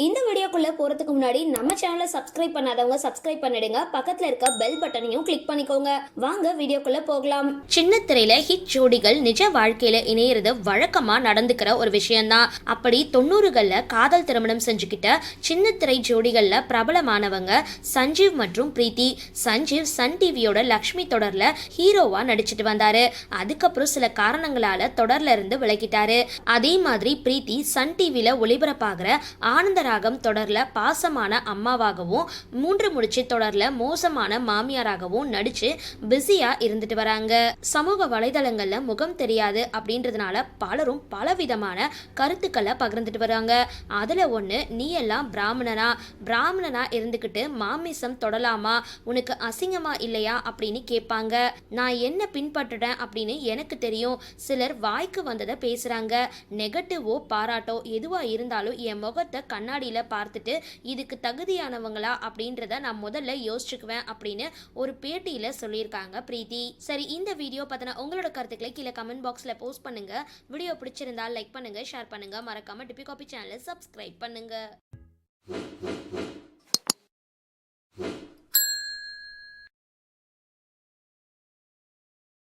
இந்த வீடியோக்குள்ள போறதுக்கு முன்னாடி நம்ம சேனலை சப்ஸ்கிரைப் பண்ணாதவங்க சப்ஸ்கிரைப் பண்ணிடுங்க. பக்கத்துல இருக்க பெல் பட்டனையும் கிளிக் பண்ணிக்கோங்க. வாங்க வீடியோக்குள்ள போகலாம். சின்ன திரையில ஹிட் ஜோடிகள் நிஜ வாழ்க்கையில இணையிறது வழக்கமா நடந்துக்கிற ஒரு விஷயம்தான். அப்படி தொண்ணூறுகள்ல காதல் திருமணம் செஞ்சுக்கிட்ட சின்ன திரை ஜோடிகள்ல பிரபலமானவங்க சஞ்சீவ் மற்றும் பிரீத்தி. சஞ்சீவ் சன் டிவியோட லக்ஷ்மி தொடர்ல ஹீரோவா நடிச்சிட்டு வந்தாரு. அதுக்கப்புறம் சில காரணங்களால தொடர்ல இருந்து விலகிட்டாரு. அதே மாதிரி பிரீத்தி சன் டிவில ஒளிபரப்பாகிற ராகம் தொடரில் பாசமான அம்மாவாகவும் மூன்று முடிச்சு தொடரில் மோசமான மாமியாராகவும் நடித்து பிஸியாக இருந்துட்டு வராங்க. சமூக வலைதளங்களில் முகம் தெரியாது அப்படின்றதுனால பலரும் பலவிதமான கருத்துக்களை பகிர்ந்துட்டு வராங்க. அதில் ஒன்று நீ எல்லாம் பிராமணனா? பிராமணனா இருந்துக்கிட்டு மாமிசம் தொடலாமா? உனக்கு அசிங்கமா இல்லையா? அப்படின்னு கேட்பாங்க. நான் என்ன பின்பற்றுறேன்? அப்படின்னு எனக்கு தெரியும். சிலர் வாய்க்கு வந்ததை பேசுகிறாங்க நெகட்டிவோ பாராட்டோ எதுவாக இருந்தாலும் என் முகத்தை கண்ணாடியில் பார்த்துட்டு இதுக்கு தகுதியானவங்களா? அப்படின்றத நான் முதல்ல யோசிச்சுக்குவேன் அப்படின்னு ஒரு பேட்டியில் சொல்லியிருக்காங்க பிரீத்தி. சரி இந்த வீடியோ பார்த்தனா உங்களோட கருத்துக்களை கீழே கமெண்ட் பாக்ஸில் போஸ்ட் பண்ணுங்கள் வீடியோ பிடிச்சிருந்தா லைக் பண்ணுங்கள் ஷேர் பண்ணுங்கள் மறக்காமல் டிபி காபி சேனலை சப்ஸ்கிரைப் பண்ணுங்கள்